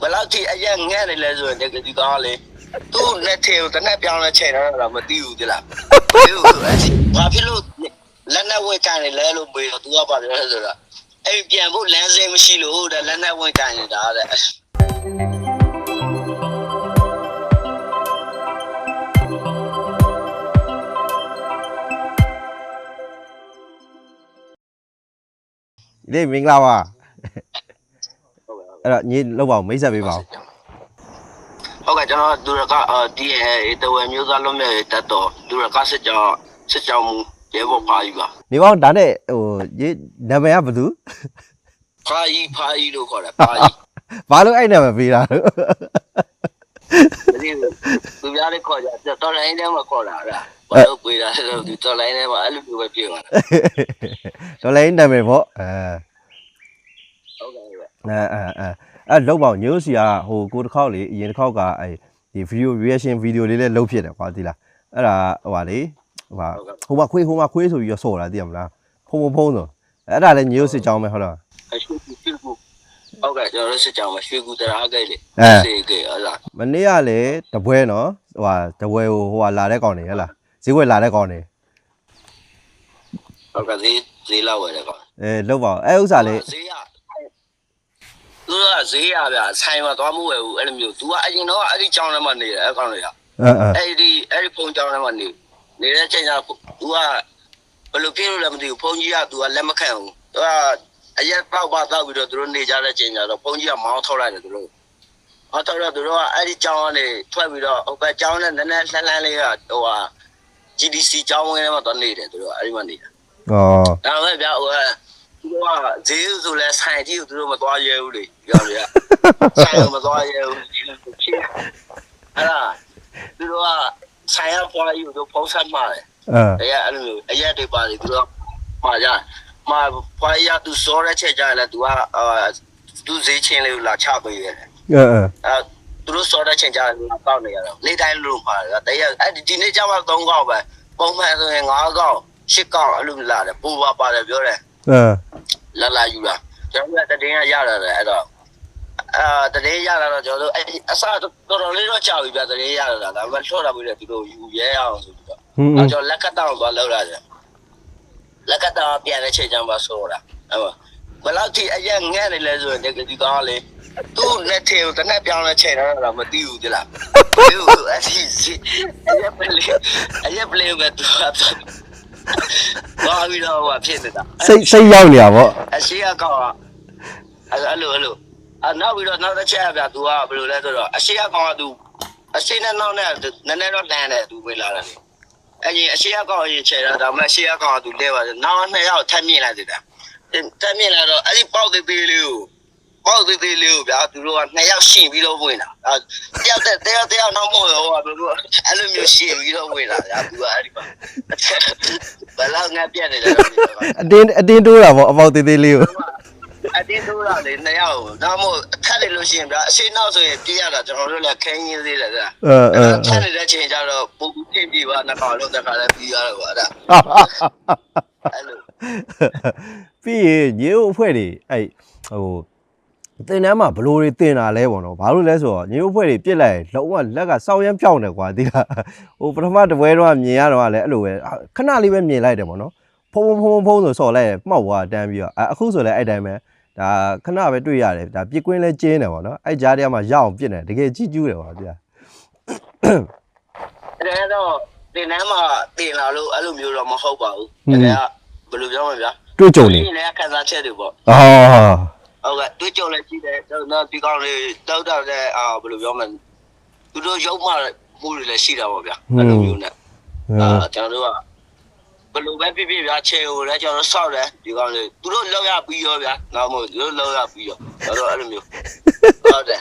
ဘယ်လောက်ထိအရက်ငဲ့နေလဲဆိုရင်ဒီဒီကောင်ကလေသူ့လက်ထဲကိုတနက်ပြောင်းလဲချိန်တော့မသိဘူးတိလားဒီလိုဘာဖြစ်လို့လက်နဲ့ဝင်ကန်နေလဲလို့မေးတော့ तू ကပါပြောဆိုတော့အဲ့ပြန်ဖို့လမ်းစိမ်းမရှိလို့တဲ့လက်နဲ့ဝင်ကန်နေတာတဲ့ဒီမင်္ဂလာပါဟုတ်ကဲ့ အဲ့တော့ညီလောက်ပါအောင်မိတ်ဆက်ပေးပါဦးဟုတ်ကဲ့ကျွန်တော်ဒူရကဒီအဲတဝဲမျိုးသားလုံးမြတ်တက်တော့ဒူရကစစ်ကြောင်းစစ်ကြောင်းမူရဲဘော်ပါယူပါနေပေါင်းဒါနဲ့ဟိုညီနာမည်ကဘယ်သူဖာကြီးဖာကြီးလို့ခေါ်တယ်ဖာကြီးဘာလို့အဲ့နာမည်ပေးတာလို့ဒီသူများလေးခေါ်ကြတော်လိုင်းထဲမှာခေါ်တာအဲ့ဒါဘာလို့ပြေးတာလဲဆိုတော့တော်လိုင်းထဲမှာအဲ့လိုမျိုးပဲပြေးသွားတာဒေါ်လာရင်းနာမည်ပေါ့အဲဟုတ်ကဲ့ဟုတ်ကဲ့ အဲအဲအဲအဲ့လောက်ပါအောင်ညိုးစီကဟိုကိုတစ်ခေါက်လေအရင်တစ်ခေါက်ကအဲဒီဗီဒီယို reaction ဗီဒီယိုလေးလည်းလုပ်ဖြစ်တယ်ကွာဒီလားအဲ့ဒါဟိုပါလေဟိုပါဟိုမှာခွေးဟိုမှာခွေးဆိုပြီးတော့ဆော်တာသိရမလားဖုံဖုံဖုံဆိုအဲ့ဒါလည်းညိုးစစ်ကြောင်းပဲဟုတ်လားအရွှေကူရွှေကူဟုတ်ကဲ့ကျွန်တော်တို့စစ်ကြောင်းမှာရွှေကူတရားခဲ့လေအဲစေကေအဲ့ဒါမနေ့ကလည်းတပွဲနော်ဟိုဟာတပွဲဟိုဟိုဟာလာတဲ့ကောင်နေဟဲ့လားဈေးဝယ်လာတဲ့ကောင်နေဟုတ်ကဲ့ဈေးဈေးလောက်ဝယ်တယ်ကောအဲလောက်ပါအောင်အဲဥစ္စာလေးဈေးရ သူကဈေးရဗျာဆိုင်မှာသွားမဝယ်ဘူးအဲ့လိုမျိုးသူကအရင်တော့အဲ့ဒီကြောင်းထဲမှာနေတယ်အဲ့ကောင်တွေကအဲ့ဒီအဲ့ဒီဖုန်ကြောင်းထဲမှာနေနေတဲ့ချိန်ကျသူကဘယ်လိုပြေလို့လဲမသိဘူးဖုန်ကြီးကသူကလက်မခံဘူးသူကအရက်ပေါက်ပါတောက်ပြီးတော့သူတို့နေကြတဲ့ချိန်ကျတော့ဖုန်ကြီးကမောင်းထုတ်လိုက်တယ်သူတို့ဟောတော့သူတို့ကအဲ့ဒီကြောင်းကနေထွက်ပြီးတော့ဟိုဘက်ကြောင်းနဲ့နည်းနည်းလှမ်းလှမ်းလေးကဟိုဟာ GDC ကြောင်းဝင်းထဲမှာသွားနေတယ်သူတို့အဲ့ဒီမှာနေတာဩဒါပဲဗျာဟို တို့ကဈေးဆိုလဲဆိုင်တီကိုသူတို့မသွားရဲဘူးလေပြောလို့ရဆိုင်ကိုမသွားရဲဘူးဒီလိုဖြစ်အဲ့ဒါသူတို့ကဆိုင်ရပွားယူတို့ဖုံးဆက်မှာတယ် အဲ အဲ့ရအဲ့လိုအရက်တွေပါတယ်သူတို့မှာကြမှာပွားရသူစောတဲ့ချက်ကြလဲသူကအာသူဈေးချင်းလေးကိုလာချပေးရတယ် အဲအဲ အဲသူတို့စောတဲ့ချက်ကြလဲတောက်နေရတော့နေ့တိုင်းလို့မှာတယ်တရက်အဲ့ဒီနေ့ကျမှ3កောက်ပဲပုံမှန်ဆိုရင်5កောက်10កောက်အဲ့လိုလာတယ်ပူပါပါတယ်ပြောတယ် အဲ လာလာယူလာကျွန်တော်ကတတင်းကရလာတယ်အဲ့တော့အာတတင်းရလာတော့ကျွန်တော်တို့အဲ့အစားတော်တော်လေးတော့ကြာပြီဗျတတင်းရလာတာဒါပေမဲ့ထော့တာပြီးတော့သူတို့ယူရဲအောင်ဆိုပြီးတော့ဟွန်းအဲ့ကျွန်တော်လက်ကတောင်းသွားလောက်လာတယ်လက်ကတောင်းပြန်တဲ့ချိန်ကျမှဆိုတာအဲ့မှာဘယ်လောက်ထိအရက်ငဲ့နေလဲဆိုရင်ဒီဒီကောင်ကလေသူ့လက်ထဲကိုတနက်ပြောင်းလဲချိန်တော့မသိဘူးတိလားဒီလိုအဲ့ဒီအရက်ပလေအရက်ပလေပဲသူက ဘာပြီးတော့ဘာဖြစ်နေတာ စိတ်စိတ်ရောက်နေတာပေါ့ အရှိအကောင်ကအဲ့အဲ့လိုအဲ့လိုအနောက်ပြီးတော့နောက်တစ်ချက်ပြ तू ကဘယ်လိုလဲဆိုတော့အရှိအကောင်က तू အရှိနဲ့နောက်နဲ့နည်းနည်းတော့လမ်းတယ် तू ဝင်လာတယ်အဲ့ဒီအရှိအကောင်ရင်ချေတာဒါမှအရှိအကောင်က तू လဲပါတယ်နောက်နှစ်ယောက်ထပ်မြင်လိုက်သေးတယ်ထပ်မြင်လာတော့အဲ့ဒီပေါက်သေးသေးလေးကို ပေါက်သေးသေးလေးကိုဗျာသူတို့ကနှစ်ယောက်ရှင်ပြီးတော့ဝင်လာအဲတယောက်တယောက်တယောက်နောက်မို့ရောဟိုကသူတို့အဲ့လိုမျိုးရှင်ပြီးတော့ဝင်လာဗျာ तू ကအဲ့ဒီမှာဘယ်လောက်ငါပြက်နေလဲတော့အတင်းအတင်းတိုးတာပေါ့အပေါက်သေးသေးလေးကိုအတင်းတိုးတာလေနှစ်ယောက်ဒါမှမဟုတ်အခက်နေလို့ရှိရင်ဗျာအရှိနောက်ဆိုရင်ပြရတာကျွန်တော်တို့လည်းခင်းရင်းသေးတယ်ဗျာအဲအဲအခက်နေတဲ့ချိန်ကျတော့ပုံပူပြင်ပြပါနှစ်ခါလုံးတစ်ခါလည်းပြီးရတယ်ကွာအဲ့ဒါအဲ့လိုပြီးရင်ညို့အဖွဲ့တွေအဲ့ဟို တင်တန်းမှာဘလို့တွေတင်တာလဲပေါ့နော်ဘာလို့လဲဆိုတော့ညို့အဖွဲ့တွေပြစ်လိုက်ရင်လုံးဝလက်ကစောင်းရမ်းပြောင်းတယ်ကွာဒီကဟိုပထမတစ်ပွဲတော့မြင်ရတော့လည်းအဲ့လိုပဲခဏလေးပဲမြင်လိုက်တယ်ပေါ့နော်ဖုံဖုံဖုံဖုံဆိုဆော်လိုက်မှောက်သွားတန်းပြီးတော့အခုဆိုလည်းအဲ့တိုင်းပဲဒါခဏပဲတွေ့ရတယ်ဒါပြစ်ကွင်းလဲကျင်းတယ်ပေါ့နော်အဲ့ကြားထဲမှာရအောင်ပြစ်နေတကယ်ကြည့်ကျူးတယ်ကွာဒီကအဲ့ဒါတော့တင်တန်းမှာတင်လာလို့အဲ့လိုမျိုးတော့မဟုတ်ပါဘူးတကယ်ကဘယ်လိုပြောမလဲဗျာတွေ့ကြုံနေဒီနေ့ခန်းစားချက်တွေပေါ့အော် ဟုတ်ကဲ့တွေ့ကြုံလည်းကြည့်တယ်တော့ဒီကောင်လေးတောက်တော့တဲ့အာဘယ်လိုပြောမလဲသူတို့ရုပ်မှမှုတွေလည်းရှိတာပေါ့ဗျာအဲ့လိုမျိုးနဲ့အာကျွန်တော်တို့ကဘယ်လိုပဲဖြစ်ဖြစ်ဗျာခြေကိုလည်းကျွန်တော်တို့စောက်တယ်ဒီကောင်လေးသူတို့လောက်ရပြီးရောဗျာနောက်မို့သူတို့လောက်ရပြီးရောကျွန်တော်တို့အဲ့လိုမျိုးဟုတ်တယ်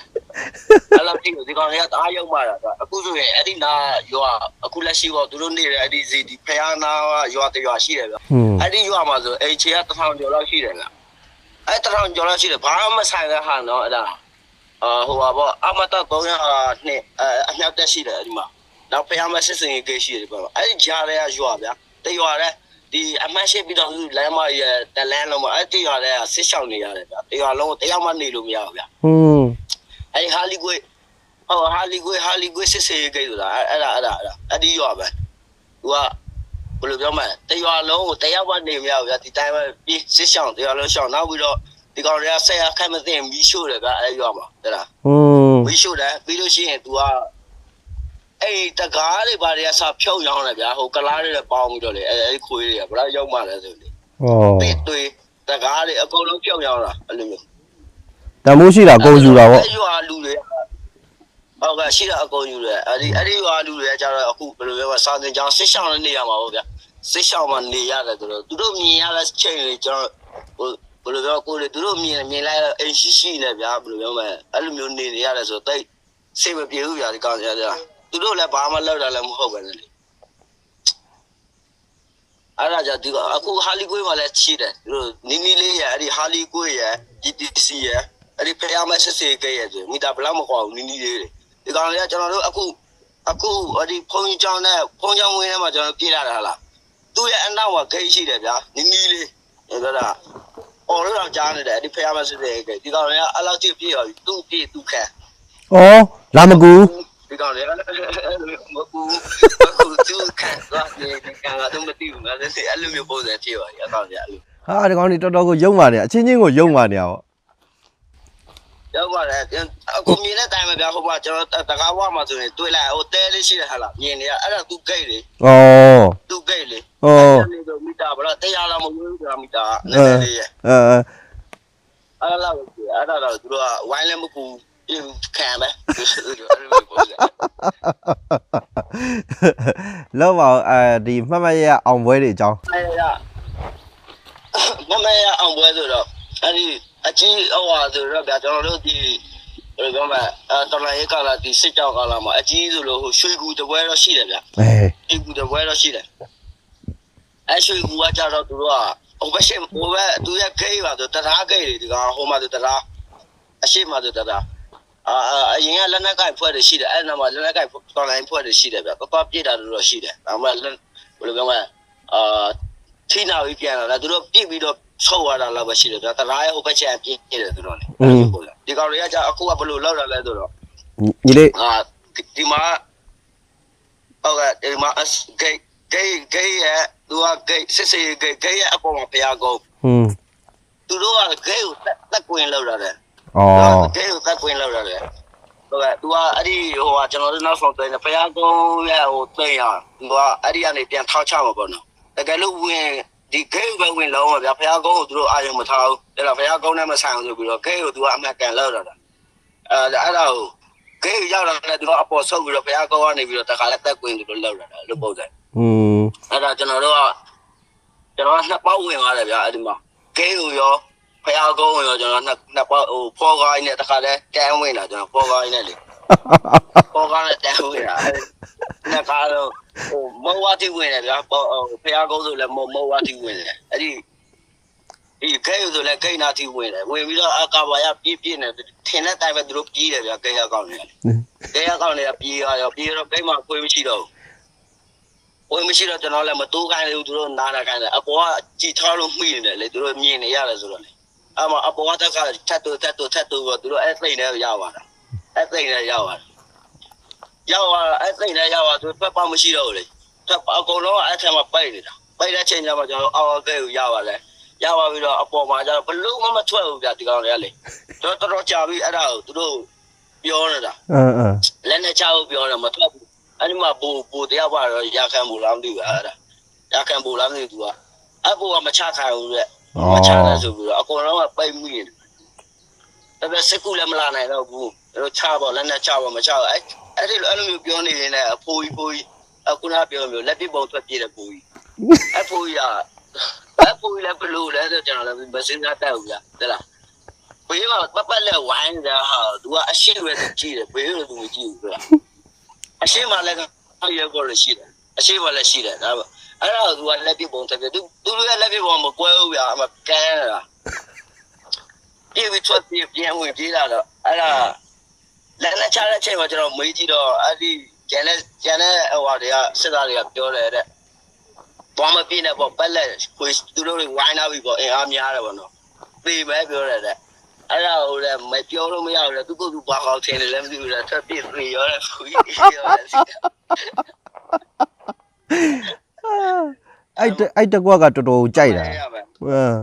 အဲ့လိုဖြစ်ဒီကောင်လေးကတအားရောက်มาတာအခုဆိုရင်အဲ့ဒီနာရွာအခုလက်ရှိပေါ့သူတို့နေတဲ့အဲ့ဒီစီဒီဖယားနာရွာတရွာရှိတယ်ဗျာဟွန်းအဲ့ဒီရွာမှာဆိုအိမ်ခြေကတစ်ထောင်ကျော်လောက်ရှိတယ်ဗျာ အဲ့တစ်ထောင်ကျော်လောက်ရှိတယ်ဘာမှမဆိုင်တဲ့ဟာနော်အဲ့ဒါအာဟိုပါပေါ့အမတ300နှစ်အမြောက်တက်ရှိတယ်အဲ့ဒီမှာနောက်ဖះမစစ်စင်ရေးရှိတယ်ပေါ့အဲ့ဒီဂျားတွေကရွာဗျာတရွာတဲ့ဒီအမတ်ရှိပြီးတော့လမ်းမရဲ့တလန်းလုံးမှာအဲ့တရွာတဲ့ဆစ်ရှောင်နေရတယ်ဗျာတရွာလုံးတယောက်မှနေလို့မရဘူးဗျာဟွန်းအဲ့ဒီဟာလီကွေဟောဟာလီကွေဟာလီကွေစစ်စေးကိတ်ဆိုတာအဲ့ဒါအဲ့ဒါအဲ့ဒါအဲ့ဒီရွာပဲသူက ဘယ်လိုပြောမလဲတရွာလုံးကိုတယောက်မှနေမရဘူးဗျာဒီတိုင်းပဲပြီးစစ်ဆောင်တရွာလုံးရှောင်းနောက်ပြီးတော့ဒီကောင်တွေကဆက်ရခိုင်မသိမီးရှို့တယ်ဗျာအဲ့ရွာမှာတဲ့လား อืม မီးရှို့တယ်ပြီးလို့ရှိရင် तू ကအဲ့တကားတွေဘာတွေကစဖြုတ်ရောင်းတယ်ဗျာဟိုကလားတွေပေါင်းပြီးတော့လေအဲ့အဲ့ခွေးတွေကဘယ်တော့ရောက်မှလဲဆိုလေ ဩ တစ်တွေတကားတွေအကုန်လုံးဖြုတ်ရောင်းတာအဲ့လိုမျိုး တမိုးရှိတာအကုန်ယူတာဗော အဲ့ရွာလူတွေ ဟုတ်ကဲ့ရှိတာအကုန်ယူတယ်အဲ့ဒီအဲ့ဒီရွာလူတွေကကျတော့အခုဘယ်လိုပြောမလဲစာသင်ကျောင်းစစ်ဆောင်နေရမှာပေါ့ဗျာစစ်ဆောင်မှာနေရတယ်ဆိုတော့သူတို့မြင်ရတဲ့ချိန်တွေကျွန်တော်ဟိုဘယ်လိုပြောကိုယ်တွေသူတို့မြင်မြင်လိုက်တော့အိမ်ရှိရှိနေဗျာဘယ်လိုပြောမလဲအဲ့လိုမျိုးနေနေရတယ်ဆိုတော့တိတ်စိတ်မပြေဘူးဗျာဒီကောင်ကြကြသူတို့လည်းဘာမှလောက်တာလည်းမဟုတ်ပဲလေအဲ့ဒါကြောင့်ဒီကအခုဟာလီကွေးမှာလည်းချီတယ်သူတို့နီနီလေးရအဲ့ဒီဟာလီကွေးရ GTC ရအဲ့ဒီဖျားမဆက်စေခဲ့ရဆိုမိတာဘလောက်မကွာဘူးနီနီလေးတွေ ဒီကောင်လေးကကျွန်တော်တို့အခုအခုအဲ့ဒီဖုန်းကြောင်းနဲ့ဖုန်းကြောင်းဝင်းထဲမှာကျွန်တော်ပြေးလာတာလားသူ့ရဲ့အနောက်မှာဂိတ်ရှိတယ်ဗျာနီနီလေးအဲ့ဒါအော်လို့တော့ကြားနေတယ်အဲ့ဒီဖျားမဆက်စေခဲ့ဒီကောင်လေးကအဲ့လောက်ကြည့်ပြေးရောသူ့ပြေးသူ့ခံဩလာမကူဒီကောင်လေးကမကူမကူသူခံသွားတယ်ဒီကောင်ကတော့မသိဘူးငါလည်းအဲ့လိုမျိုးပုံစံဖြစ်ပါရဲ့အကောင်ကြီးအဲ့လိုဟာဒီကောင်ကြီးတော်တော်ကိုယုံပါနေအချင်းချင်းကိုယုံပါနေရ ဗောရောက်ပါတယ်အခုမြင်တဲ့တိုင်မှာဗျာဟိုကကျွန်တော်တကားဝါမှာဆိုရင်တွေ့လိုက်ဟိုတဲလေးရှိတယ်ဟာလားမြင်နေရအဲ့ဒါသူဂိတ်လေဩသူဂိတ်လေဩနေတော့မီတာဗလားတရားလာမလို့ကြာမီတာနည်းနည်းလေးရဲ့အဲအဲအဲ့ဒါတော့အဲ့ဒါတော့သူတို့ကဝိုင်းလည်းမကူခံပဲအဲ့လိုမျိုးပုံစံလောက်ပါအဲဒီမှတ်မှတ်ရအောင်ပွဲတွေအကြောင်းအဲ့ဒါမမရအောင်ပွဲဆိုတော့အဲ့ဒီ အကြီးအဝါဆိုတော့ဗျာကျွန်တော်တို့ဒီဘယ်လိုပြောမလဲအဲတော်လိုင်းရေးကာလာဒီစစ်ကြောက်ကာလာမှာအကြီးဆိုလို့ဟိုရွှေကူတပွဲတော့ရှိတယ်ဗျာအဲရွှေကူတပွဲတော့ရှိတယ်အဲရွှေကူကကြတော့သူတို့ကဟိုဘက်ရှိဟိုဘက်သူရဲ့ဂိတ်ပါဆိုတရားဂိတ်တွေဒီကောင်ဟိုမှာဆိုတရားအရှိမဆိုတရားအာအရင်ကလက်နက်ကိုက်ဖွဲ့တွေရှိတယ်အဲ့နောက်မှာလက်နက်ကိုက်တော်လိုင်းဖွဲ့တွေရှိတယ်ဗျာပပပြစ်တာတို့တော့ရှိတယ်ဒါမှမဟုတ်ဘယ်လိုပြောမလဲအာထိနာပြီးပြန်လာတာသူတို့ပြစ်ပြီးတော့ ဆောက်ရတာလောက်ပဲရှိတယ်ဗျာတရားရဲ့ဟိုဘက်ချက်ပြစ်ပြစ်တယ်သူတို့လေဒီကောင်တွေကကြအခုကဘယ်လိုလောက်တာလဲဆိုတော့ညီလေးအာဒီမှာဟုတ်ကဲ့ဒီမှာအစဂိတ်ဂိတ်ဂိတ်ရဲ့သူကဂိတ်စစ်စစ်ဂိတ်ဂိတ်ရဲ့အပေါ်မှာဖျားကုန်ဟွန်းသူတို့ကဂိတ်ကိုတက်တက်ကွင်းလောက်တာတဲ့ဩဂိတ်ကိုတက်ကွင်းလောက်တာတဲ့ဟုတ်ကဲ့သူကအဲ့ဒီဟိုကကျွန်တော်တို့နောက်ဆုံးတွေ့နေဖျားကုန်ရဲ့ဟိုသိရသူကအဲ့ဒီကနေပြန်ထောက်ချမှာပေါ့နော်တကယ်လို့ဝင် ဒီဂိတ်ပဲဝင်လုံးပါဗျာဖျားကုန်းကိုသူတို့အာရုံမထားဘူးအဲ့တော့ဖျားကုန်းနဲ့မဆိုင်အောင်ဆိုပြီးတော့ဂိတ်ကိုသူကအမှတ်ကန်လောက်တာအဲအဲ့ဒါကိုဂိတ်ရောက်လာတဲ့သူကအပေါ်ဆုပ်ပြီးတော့ဖျားကုန်းကနေပြီးတော့တခါလဲတက်ကွင်းသူတို့လောက်တာလို့ပုံစံဟွန်းအဲ့ဒါကျွန်တော်တို့ကကျွန်တော်ကနှစ်ပေါက်ဝင်သွားတယ်ဗျာအဲ့ဒီမှာဂိတ်ကိုရောဖျားကုန်းကိုရောကျွန်တော်နှစ်နှစ်ပေါက်ဟိုဖော်ကိုင်းနဲ့တခါလဲတန်းဝင်လာကျွန်တော်ဖော်ကိုင်းနဲ့လေ ဖော်ကိုင်းနဲ့တန်းဝင်လာအဲ့နှစ်ကားတော့ဟိုမောဝတိဝင်တယ်ဗျာဟိုဖျားကုန်းဆိုလဲမောမောဝတိဝင်တယ်အဲ့ဒီဒီဂိတ်ဆိုလဲဂိတ်နာတိဝင်တယ်ဝင်ပြီးတော့အကာဘာရပြည့်ပြည့်နေထင်တဲ့တိုင်ပဲသူတို့ပြေးတယ်ဗျာဂိတ်ရကောင်းနေတယ်ဂိတ်ရကောင်းနေတာပြေးရရောပြေးတော့ဂိတ်မှာခွေးမရှိတော့ဘူးဝင်မရှိတော့ကျွန်တော်လည်းမတိုးခိုင်းဘူးသူတို့နားတာခိုင်းတယ်အပေါ်ကကြည်ထားလို့မှီနေတယ်လေသူတို့မြင်နေရတယ်ဆိုတော့လေအမအပေါ်ကတက်ကထတ်တူထတ်တူထတ်တူကသူတို့အဲ့သိနေရောက်သွားတာ အဲ့သိနေရောက်သွားရောက်သွားအဲ့သိနေရောက်သွားသူဖက်ပေါမရှိတော့ဘူးလေဖက်အကုန်လုံးကအဲ့ထက်မှပိတ်နေတာပိတ်တဲ့ချိန်ကျမှကျွန်တော်အော်ကဲကိုရောက်သွားတယ်ရောက်သွားပြီးတော့အပေါ်မှာကျတော့ဘလို့မှမထွက်ဘူးဗျဒီကောင်တွေကလေတော်တော်ကြာပြီအဲ့ဒါကိုသူတို့ပြောနေတာအင်းအင်းလက်နဲ့ချဖို့ပြောတယ်မထွက်ဘူးအဲ့ဒီမှာပူပူတရားပါတော့ရခံဘူးလားမသိဘူးအဲ့ဒါရခံဘူးလားမသိဘူး तू ကအပူကမချခိုင်းဘူးတဲ့မချတယ်ဆိုပြီးတော့အကုန်လုံးကပိတ်မိနေတယ်ဒါပေမဲ့စကူလည်းမလာနိုင်တော့ဘူးအဲ့ တော့ချပေါ့လက်နဲ့ချပေါ့မချဘူးအဲ့အဲ့ဒီလိုအဲ့လိုမျိုးပြောနေနေအဖိုးကြီးဖိုးကြီးအခုနပြောမျိုးလက်ပြပုံထွက်ပြေးတဲ့ဖိုးကြီးအဖိုးကြီးကအဖိုးကြီးလည်းဘလို့လဲဆိုကျွန်တော်လည်းမစင်းသားတက်ဘူးဗျာတဲ့လားဘေးမှာပတ်ပတ်လက်ဝိုင်းကြဟာ तू ကအရှိရွယ်ကြည့်တယ်ဘေးလို तू မကြည့်ဘူးဗျာအရှိမလည်းရုပ်ကိုလည်းရှိတယ်အရှိမလည်းရှိတယ်ဒါပေအဲ့ဒါကသူကလက်ပြပုံတက်ပြသူသူတို့ကလက်ပြပုံမကွဲဘူးဗျာအမကန်းတာပြေးပြီးထွက်ပြေးပြန်ဝင်ပြေးလာတော့အဲ့ဒါ လက်နဲ့ချတဲ့ချိန်မှာကျွန်တော်မေးကြည့်တော့အဲ့ဒီကျန်တဲ့ကျန်တဲ့ဟိုဟာတွေကစစ်သားတွေကပြောတယ်တဲ့ဘာမပြေးနဲ့ပေါ့ပက်လက်ကိုသူတို့တွေဝိုင်းလာပြီပေါ့အင်အားများတယ်ပေါ့နော်ပြေးပဲပြောတယ်တဲ့အဲ့ဒါဟိုလည်းမပြောလို့မရဘူးလေသူကသူဘာကောင်းထင်တယ်လည်းမသိဘူးလေထပ်ပြည့်ပြေရောတယ်ခွေးရောတယ်စီအဲ့တအဲ့တကွက်ကတော်တော်ကြိုက်တာရမယ်ဟမ်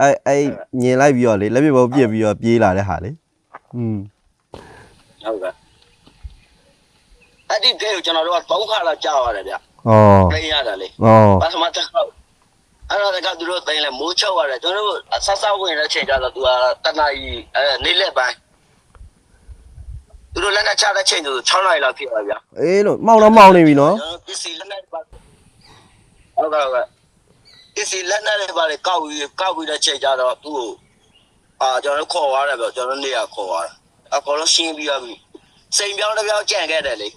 အဲ့အဲ့ညင်လိုက်ပြီးတော့လေလက်ပြပုံပြစ်ပြီးတော့ပြေးလာတဲ့ဟာလေอืม ဟုတ်ကဲ့အဲ့ဒီကေကိုကျွန်တော်တို့ကသုံးခါလောက်ကြာရတယ်ဗျဩသိရတယ်လေဩပထမတစ်ခါအဲ့တော့ကသူတို့သိလဲမိုးချုပ်ရတယ်ကျွန်တော်တို့ဆက်ဆက်ဝင်တဲ့ချိန်ကျတော့သူကတနာကြီးအဲနေလက်ပိုင်းသူတို့လက်နဲ့ချတဲ့ချိန်ဆို6နာရီလောက်ဖြစ်ပါဗျာအေးလို့မောင်တော့မောင်နေပြီနော်ကျွန်တော်ပစ္စည်းလက်နဲ့ပါဟုတ်ကဲ့ဟုတ်ကဲ့ပစ္စည်းလက်နဲ့တွေပါလေကောက်ပြီးကောက်ပြီးတဲ့ချိန်ကျတော့သူ့ကိုအာကျွန်တော်တို့ခေါ်သွားတယ်ဗျကျွန်တော်နေရာခေါ်သွားတာ အကောင်လုံးရှင်းပြီးရပြီစိန်ပြောင်းတစ်ပြောင်းကြံခဲ့တယ်လေ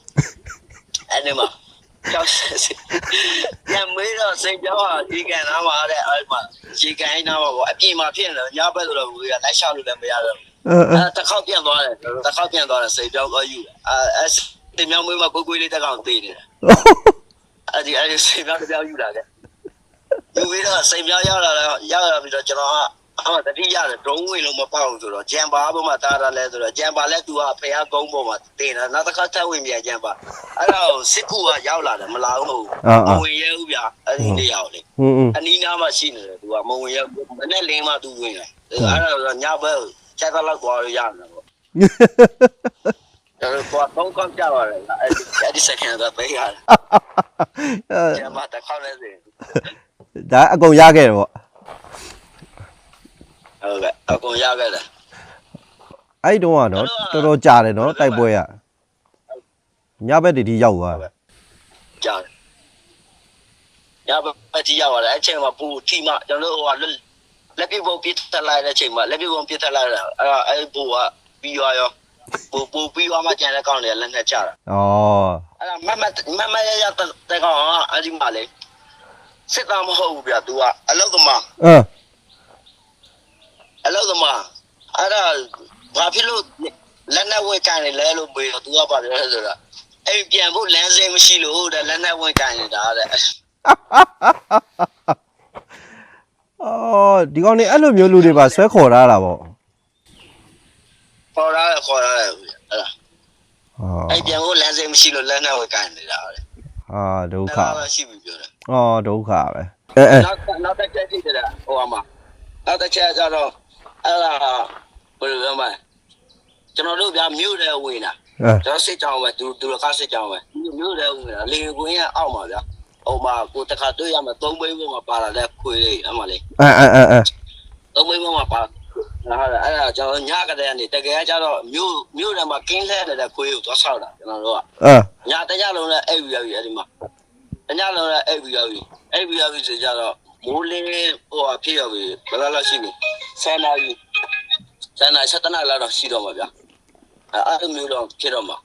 အဲ့ဒီမှာကြောက်စစ်ညမေးတော့စိန်ပြောင်းဟာဒီကန်သားမှာတဲ့အဲ့မှာဒီကန်အိမ်သားမှာပေါ့အပြင်မှာဖြစ်နေတယ်ညဘက်ဆိုတော့ဘူးကလိုက်ရှောက်လို့လည်းမရတော့ဘူးအဲအဲအဲတစ်ခေါက်ပြန်သွားတယ်တစ်ခေါက်ပြန်သွားတယ်စိတ်ပြောင်းသွားယူတယ်အဲအဲတင်မြောင်းမွေးမှာကိုကိုလေးတက်ကောင်သေးတယ်အဲ့ဒီအဲ့ဒီစိတ်ပြောင်းတစ်ပြောင်းယူလာတယ်ယူပြီးတော့စိတ်ပြောင်းရောက်လာတော့ရောက်လာပြီးတော့ကျွန်တော်က အမတတိရတယ်ဒုံးဝင်လုံးမပေါက်ဆိုတော့ဂျမ်ပါဘုံမှာတားရလဲဆိုတော့ဂျမ်ပါလဲသူကဖះကုန်းပေါ်မှာတင်တာနောက်တစ်ခါထပ်ဝင်ပြန်ဂျမ်ပါအဲ့တော့စစ်ကူကရောက်လာတယ်မလာဘူးမဝင်ရဲဘူးဗျာအဲ့ဒီတယောက်လေအနီးနားမှာရှိနေတယ်သူကမဝင်ရဲဘူးမနဲ့လင်းမှသူဝင်တယ်အဲ့တော့ညဘက်ချက်သက်လောက်သွားရရတယ်ပေါ့အဲ့တော့ကောင်းကောင်းကြပါလေအဲ့ဒီ second တော့ပေးရတယ်ဂျမ်ပါတစ်ခါလဲစေဒါအကုန်ရခဲ့တယ်ပေါ့ ဟုတ်ကဲ့အကုန်ရခဲ့တယ်အဲ့တုန်းကတော့တော်တော်ကြာတယ်နော်တိုက်ပွဲရညဘက်တည်းဒီရောက်သွားတယ်ကြာတယ်ညဘက်တီးရောက်လာတဲ့အချိန်မှာပူတီမကျွန်တော်တို့ဟိုကလက်ပြပုံပြစ်တက်လိုက်တဲ့အချိန်မှာလက်ပြပုံပြစ်တက်လိုက်တာအဲ့ဒါအဲ့ပူကပြီးရောရောပူပူပြီးသွားမှကျန်တဲ့ကောင်းတွေလက်နဲ့ချတာဩအဲ့ဒါမမမမရရတဲ့ကောင်ကအဲ့ဒီမှာလေစစ်သားမဟုတ်ဘူးဗျာ तू ကအလုတ်သမားအဲ အလုတ်သမားအဲ့ဒါဘာဖြစ်လို့လက်နဲ့ဝင်ကန်နေလဲလို့ပြောတော့ तू ကပါပြောဆိုတော့အဲ့ပြန်ဖို့လမ်းစိမ်းမရှိလို့တဲ့လက်နဲ့ဝင်ကန်နေတာတဲ့အော်ဒီကောင်နေအဲ့လိုမျိုးလူတွေပါဆွဲခေါ်ထားတာပေါ့ခေါ်ရတယ်ခေါ်ရတယ်အဲ့ဒါဟောအဲ့ပြန်ဖို့လမ်းစိမ်းမရှိလို့လက်နဲ့ဝင်ကန်နေတာတဲ့ဟာဒုက္ခဒါကရှိပြီပြောတယ်အော်ဒုက္ခပဲအဲအဲနောက်နောက်တစ်ချက်ရှိတယ်ဟိုမှာနောက်တစ်ချက်ကျတော့ အဲ့ဒါဘယ်လိုပြောမလဲကျွန်တော်တို့ဗျာမြို့တယ်ဝင်တာအဲကျွန်တော်စစ်ကြောင်ပဲသူသူတို့ကစစ်ကြောင်ပဲမြို့တယ်ဝင်တာလေကွင်းရအောက်မှာဗျာဟိုမှာကိုတခါတွေ့ရမှာသုံးဘိန်းပေါ်မှာပါလာတဲ့ခွေလေးအမှလေအဲအဲအဲအဲသုံးဘိန်းပေါ်မှာပါဟာအဲ့ဒါကျွန်တော်ညကတည်းကနေတကယ်ကျတော့မြို့မြို့ထဲမှာကင်းလှဲနေတဲ့ခွေကိုသွားဆောက်တာကျွန်တော်တို့ကအဲညတညလုံးနဲ့အိပ်ပြီးရပြီအဲ့ဒီမှာတညလုံးနဲ့အိပ်ပြီးရပြီအိပ်ပြီးရပြီဆိုကြတော့မိုးလင်းဟိုအဖြစ်ရပြီဘယ်လောက်လောက်ရှိပြီ ဆယ်နာရီဆယ်နာရီ7နာရီလောက်တော့ရှိတော့မှာဗျာအဲ့အဲ့လိုမျိုးတော့ဖြစ်တော့မှာ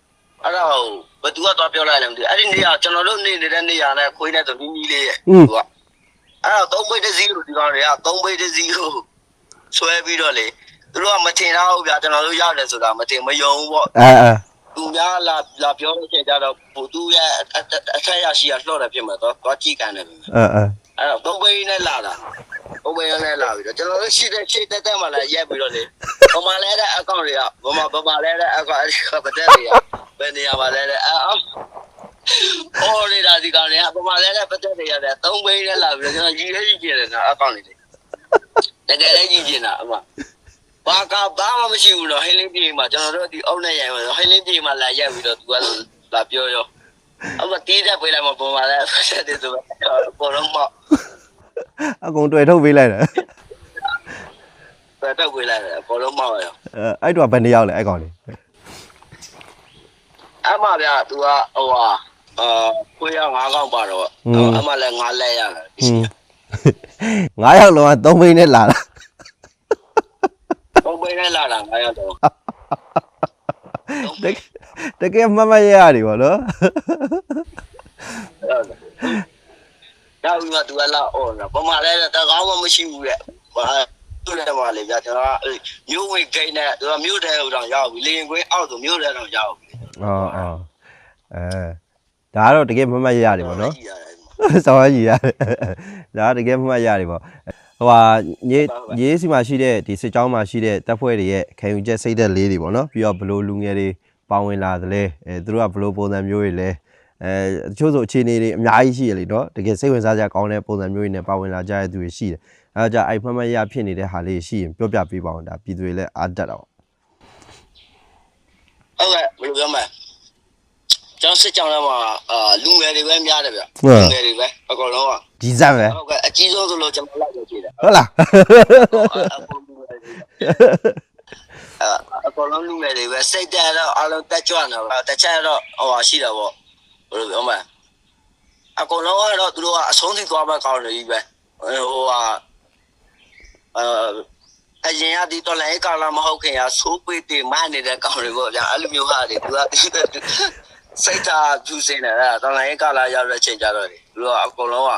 အဲ့တော့ဘသူကတော့ပြောလိုက်တယ်မသိဘူးအဲ့ဒီနေရာကျွန်တော်တို့နေနေတဲ့နေရာနဲ့ခွေးနဲ့ဆိုနီးနီးလေးရဲ့သူကအဲ့တော့3ဘိတ်တစ်စီးကိုဒီကောင်တွေက3ဘိတ်တစ်စီးကိုဆွဲပြီးတော့လေသူတို့ကမထင်တော့ဘူးဗျာကျွန်တော်တို့ရတယ်ဆိုတာမထင်မယုံဘူးပေါ့အဲအဲသူများလာလာပြောလို့ရှိရင်ကြတော့ဘူသူရဲ့အထက်ရရှိရလှော့တယ်ဖြစ်မှာတော့သွားကြည့်ကန်တယ်ပြင်အဲအဲ အဲ့တော့သုံးဘိန်းနဲ့လာတာသုံးဘိန်းနဲ့လာပြီးတော့ကျွန်တော်တို့ရှိတဲ့ရှိတဲ့တက်မှလည်းရက်ပြီးတော့လေဘမလဲတဲ့အကောင့်တွေကဘမဘမလဲတဲ့အကောင့်အဲ့ဒီကပတက်တွေကဘယ်နေရာမှာလဲတဲ့အော်အော်နေတာဒီကောင်တွေကဘမလဲတဲ့ပတက်တွေရတယ်သုံးဘိန်းနဲ့လာပြီးတော့ကျွန်တော်ကြီးရေးကြည့်တယ်နော်အကောင့်တွေတကယ်လည်းကြည့်ကျင်တာအမဘာကဘာမှမရှိဘူးတော့ဟင်းလင်းပြေးမှာကျွန်တော်တို့ဒီအုပ်နဲ့ရိုင်မှာဟင်းလင်းပြေးမှာလာရက်ပြီးတော့သူကလာပြောရော အမတီးတဲ့ပေးလိုက်မှာပုံပါလဲဆက်တယ်ဆိုတော့ဘောလုံးမအကုန်တွေ့ထုတ်ပေးလိုက်တယ်ပဲတော့ပေးလိုက်တယ်ဘောလုံးမရောအဲအဲ့တော့ဘယ်နှစ်ယောက်လဲအဲ့ကောင်လေးအမဗျာ तू ကဟိုဟာအာခွေးရငါးကောင်ပါတော့အမလည်းငါးလဲရတယ်ဟင်းငါးယောက်လုံးကသုံးဘိန်းနဲ့လာတာပုံပေးနဲ့လာတာငါးရတော့တကယ် တကယ်မမရရတယ်ဗောနော်နောက်ပြီးမှ तू ကလာအော်နော်ပမာလဲတကောင်းမှမရှိဘူးတဲ့ဟာသူ့လည်းပါလေဗျာကျွန်တော်ကမြို့ဝင်ဂိတ်နဲ့သူကမြို့ထဲဟိုတောင်ရောက်ပြီလေရင်ခွင်းအောက်ဆိုမြို့ထဲတောင်ရောက်ပြီအော်အော်အဲဒါကတော့တကယ်မမရရတယ်ဗောနော်ကြည့်ရတယ်ဆောင်းရည်ရတယ်ဒါကတကယ်မမရတယ်ဗောဟိုဟာညီညီစီမှာရှိတဲ့ဒီစစ်ကြောင်းမှာရှိတဲ့တပ်ဖွဲ့တွေရဲ့ခံယူချက်စိတ်သက်လေးတွေပေါ့နော်ပြီးတော့ဘလို့လူငယ်တွေ ပါဝင်လာသလဲအဲသူတို့ကဘလို့ပုံစံမျိုးတွေလဲအဲတချို့ဆိုအခြေအနေတွေအများကြီးရှိရလေနော်တကယ်စိတ်ဝင်စားစရာကောင်းတဲ့ပုံစံမျိုးတွေနဲ့ပါဝင်လာကြတဲ့သူတွေရှိတယ်အဲဒါကြအဲ့ဖမ်းမရဖြစ်နေတဲ့ဟာလေးရှိရင်ပြောပြပေးပါအောင်ဒါပြည်သူတွေလည်းအားတက်တော့ဟုတ်ကဲ့ဘယ်လိုပြောမလဲကျွန်တော်စစ်ကြောင်းထဲမှာအာလူငယ်တွေပဲများတယ်ဗျဟုတ်လူငယ်တွေပဲအကုန်လုံးကဒီဇက်ပဲဟုတ်ကဲ့အကြီးဆုံးဆိုလို့ကျွန်တော်လိုက်ရကြည့်တယ်ဟုတ်လား အကုန်လုံးလူငယ်တွေပဲစိတ်တက်တော့အလုံးတက်ကြွနေတော့တက်ချက်တော့ဟိုဟာရှိတာပေါ့ဘယ်လိုပြောမလဲအကုန်လုံးကတော့သူတို့ကအဆုံးထိသွားမဲ့ကောင်းတယ်ကြီးပဲဟိုဟာအဲအရင်ကဒီတော်လည်းကာလာမဟုတ်ခင်ကဆိုးပေးတေမနေတဲ့ကောင်းတွေပေါ့ဗျာအဲ့လိုမျိုးဟာတွေသူကစိတ်ထားဖြူစင်နေတာတော်လည်းကာလာရောက်တဲ့ချိန်ကြတော့သူတို့ကအကုန်လုံးက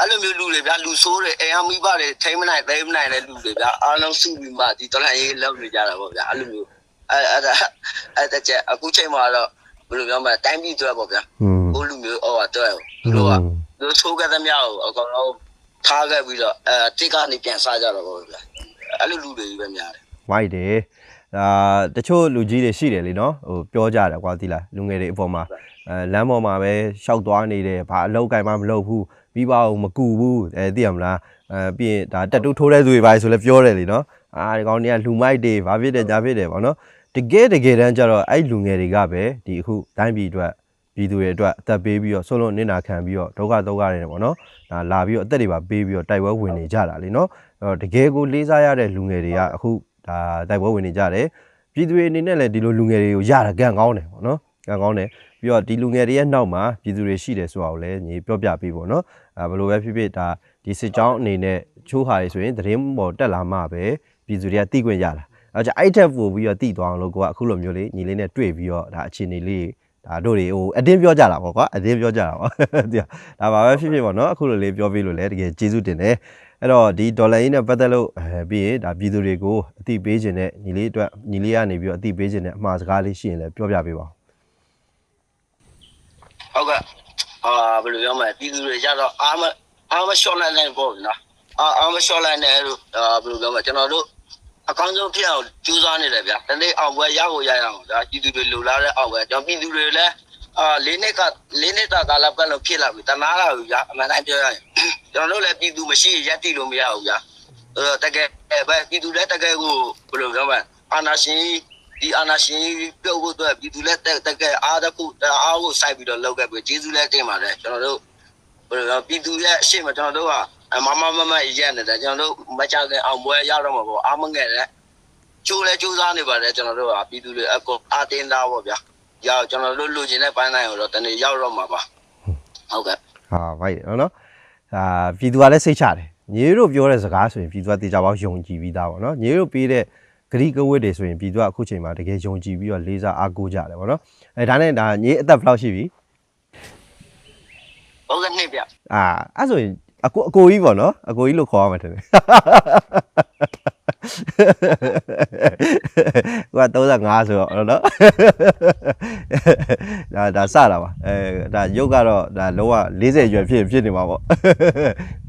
အဲ့လိုမျိုးလူတွေဗျာလူဆိုးတွေအိမ်အမိဘတွေထိမ့်မနိုင်သိမ့်မနိုင်တဲ့လူတွေဗျာအားလုံးစုပြီးမှဒီတော်လည်းလောက်နေကြတာပေါ့ဗျာအဲ့လိုမျိုးအဲ့အဲ့ဒါအဲ့ဒါချက်အခုချိန်မှာတော့ဘယ်လိုပြောမလဲတိုင်းပြည်အတွက်ပေါ့ဗျာอืมဘိုးလူမျိုးဟောတော့သူတို့ကသူတို့ဆိုးခဲ့သမျှကိုအကောင်လုံးထားခဲ့ပြီးတော့အဲတစ်ကနေပြန်စားကြတော့ပေါ့ဗျာအဲ့လိုလူတွေကြီးပဲများတယ်ဝိုက်တယ်အာတချို့လူကြီးတွေရှိတယ်လीနော်ဟိုပြောကြတယ်ကွာသီလားလူငယ်တွေအပေါ်မှာအဲလမ်းပေါ်မှာပဲရှောက်သွားနေတယ်ဘာအလောက်ကင်မှမလုပ်ဘူး ပြီးပါအောင်မကူဘူးအဲသိရမလားအဲပြီးရင်ဒါတက်တူးထိုးတဲ့သူတွေပါဆိုလဲပြောတယ်လीနော်အာဒီကောင်တွေကလူမိုက်တွေဘာဖြစ်တယ်ညာဖြစ်တယ်ဗောနော်တကယ်တကယ်တမ်းကျတော့အဲ့လူငယ်တွေကပဲဒီအခုတိုင်းပြည်အတွက်ပြည်သူတွေအတွက်အသက်ပေးပြီးတော့ဆုံးလုံးနစ်နာခံပြီးတော့ဒုက္ခဒုက္ခတွေနဲ့ဗောနော်ဒါလာပြီးတော့အသက်တွေပါပေးပြီးတော့တိုက်ပွဲဝင်နေကြတာလीနော်အဲ့တော့တကယ်ကိုလေးစားရတဲ့လူငယ်တွေကအခုဒါတိုက်ပွဲဝင်နေကြတယ်ပြည်သူတွေအနေနဲ့လည်းဒီလိုလူငယ်တွေကိုရတာကံကောင်းတယ်ဗောနော်ကံကောင်းတယ် ပြီးတော့ဒီလူငယ်တွေရဲ့နောက်မှာပြည်သူတွေရှိတယ်ဆိုတာကိုလည်းညီပြောပြပေးပေါ့နော်အဲဘယ်လိုပဲဖြစ်ဖြစ်ဒါဒီစစ်ကြောင်းအနေနဲ့ချိုးဟာတွေဆိုရင်သတင်းပေါ်တက်လာမှပဲပြည်သူတွေကသိခွင့်ရတာအဲကြအဲ့ထက်ပို့ပြီးတော့သိသွားအောင်လို့ကိုကအခုလိုမျိုးလေးညီလေးနဲ့တွေ့ပြီးတော့ဒါအခြေအနေလေးဒါတို့တွေဟိုအတင်းပြောကြတာပေါ့ကွာအတင်းပြောကြတာပေါ့ဒီဒါပါပဲဖြစ်ဖြစ်ပေါ့နော်အခုလိုလေးပြောပြီးလို့လည်းတကယ်ကျေးဇူးတင်တယ်အဲ့တော့ဒီဒေါ်လာရင်းနဲ့ပတ်သက်လို့အဲပြီးရင်ဒါပြည်သူတွေကိုအသိပေးခြင်းနဲ့ညီလေးအတွက်ညီလေးကနေပြီးတော့အသိပေးခြင်းနဲ့အမှားစကားလေးရှိရင်လည်းပြောပြပေးပါဦး ဟုတ်ကဲ့အာဘယ်လိုပြောမလဲပြည်သူတွေကြတော့အားမအားမလျှော့လိုက်နိုင်ပေါ့နော်အာအားမလျှော့လိုက်နိုင်လို့အာဘယ်လိုပြောမလဲကျွန်တော်တို့အကောင်းဆုံးဖြစ်အောင်ကြိုးစားနေတယ်ဗျာတနေ့အောင်ပွဲရဖို့ရရအောင်ဒါပြည်သူတွေလူလာတဲ့အောင်ပွဲကျွန်တော်ပြည်သူတွေလည်းအာလေးနှစ်ကလေးနှစ်တာကာလပတ်လုံးဖြစ်လာပြီတနာလာပြီဗျာအမှန်တိုင်းပြောရရင်ကျွန်တော်တို့လည်းပြည်သူမရှိရက်တိလို့မရဘူးဗျာအဲတကယ်ပဲပြည်သူလည်းတကယ်ကိုဘယ်လိုပြောမလဲအာနာရှင် ဒီအာနာရှင်ပြုတ်ဖို့အတွက်ပြည်သူလည်းတကယ်အားတခုအားကိုစိုက်ပြီးတော့လုပ်ခဲ့ပြီးကျေးဇူးလည်းတင်ပါတယ်ကျွန်တော်တို့ဘယ်လိုပြည်သူရဲ့အရှိမကျွန်တော်တို့ကမမမမရက်နေတယ်ကျွန်တော်တို့မကြခင်အောင်ပွဲရတော့မှာပေါ့အားမငယ်တဲ့ကျိုးလဲကျိုးစားနေပါတယ်ကျွန်တော်တို့ကပြည်သူတွေအကုန်အားတင်းသားပေါ့ဗျာရောက်ကျွန်တော်တို့လူချင်းတဲ့ပိုင်းတိုင်းကိုတော့တနေ့ရောက်တော့မှာပါဟုတ်ကဲ့ဟာဗိုက်တယ်နော်နော်အာပြည်သူကလည်းစိတ်ချတယ်ညီတို့ပြောတဲ့စကားဆိုရင်ပြည်သူကတေချာပေါင်းယုံကြည်ပြီးသားပေါ့နော်ညီတို့ပေးတဲ့ ဂရိကဝတ်တွေဆိုရင်ပြည်သူကအခုချိန်မှာတကယ်ယုံကြည်ပြီးတော့လေးစားအားကိုးကြတယ်ပေါ့နော်အဲဒါနဲ့ဒါညီအသက်ဘယ်လောက်ရှိပြီဟုတ်ကဲ့နှစ်ဗျအာအဲ့ဆိုရင်အကိုအကိုကြီးပေါ့နော်အကိုကြီးလို့ခေါ်ရမှာတယ် ကွာ35ဆိုတော့နော်ဒါဒါစတာပါအဲဒါရုပ်ကတော့ဒါလောက40ရွယ်ဖြစ်ဖြစ်နေမှာပေါ့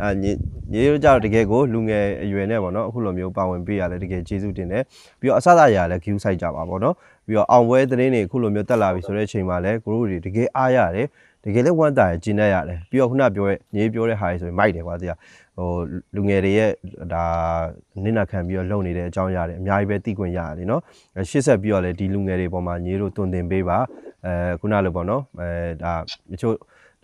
အာညီညီတို့ကြောင့်တကယ်ကိုလူငယ်အရွယ်နဲ့ပေါ့နော်အခုလိုမျိုးပါဝင်ပေးရလဲတကယ်ကျေးဇူးတင်တယ်ပြီးတော့အစအစရာလည်း queue ဆိုင်ကြပါပေါ့နော်ပြီးတော့အောင်ပွဲသတင်းတွေအခုလိုမျိုးတက်လာပြီဆိုတဲ့အချိန်မှာလည်းကိုတို့တွေတကယ်အားရတယ်တကယ်လည်းဝမ်းသာရကျင်းနေရတယ်ပြီးတော့ခုနပြောရဲ့ညီပြောတဲ့ဟာတွေဆိုရင်မိုက်တယ်ကွာတရား ဟိုလူငယ်တွေရဲ့ဒါနင့်နာခံပြီးတော့လုပ်နေတဲ့အကြောင်းအရာတွေအများကြီးပဲသိခွင့်ရတယ်နော်ရှေ့ဆက်ပြီးတော့လည်းဒီလူငယ်တွေပေါ်မှာညီတို့တွင်တင်ပေးပါအဲခုနလိုပေါ့နော်အဲဒါတချို့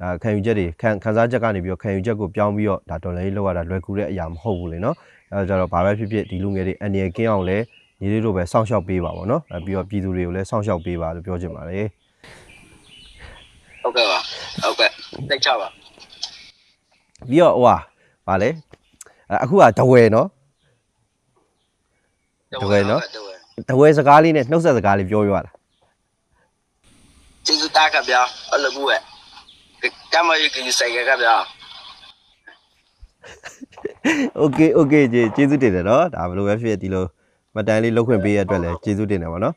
ဒါခံယူချက်တွေခံခံစားချက်ကနေပြီးတော့ခံယူချက်ကိုပြောင်းပြီးတော့ဒါဒေါ်လာကြီးလောက်ရတာလွယ်ကူတဲ့အရာမဟုတ်ဘူးလေနော်အဲဒါကြတော့ဘာပဲဖြစ်ဖြစ်ဒီလူငယ်တွေအန်ရကင်းအောင်လဲညီလေးတို့ပဲစောင့်ရှောက်ပေးပါပေါ့နော်အဲပြီးတော့ပြည်သူတွေကိုလည်းစောင့်ရှောက်ပေးပါလို့ပြောချင်ပါတယ်ဟုတ်ကဲ့ပါဟုတ်ကဲ့သိချပါပြီးတော့ဟို ပါလေအခုကတဝဲနော်တဝဲနော်တဝဲစကားလေးနဲ့နှုတ်ဆက်စကားလေးပြောရတာကျေးဇူးတားကဗျာအဲ့လိုကူရဲ့ကမ္မယူကင်းဆိုင်ကဗျာ Okay okay ကျေးဇူးတင်တယ်နော်ဒါဘယ်လိုပဲဖြစ်ဒီလိုမတန်လေးလောက်ခွင့်ပေးရတဲ့အတွက်လည်းကျေးဇူးတင်တယ်ပါနော်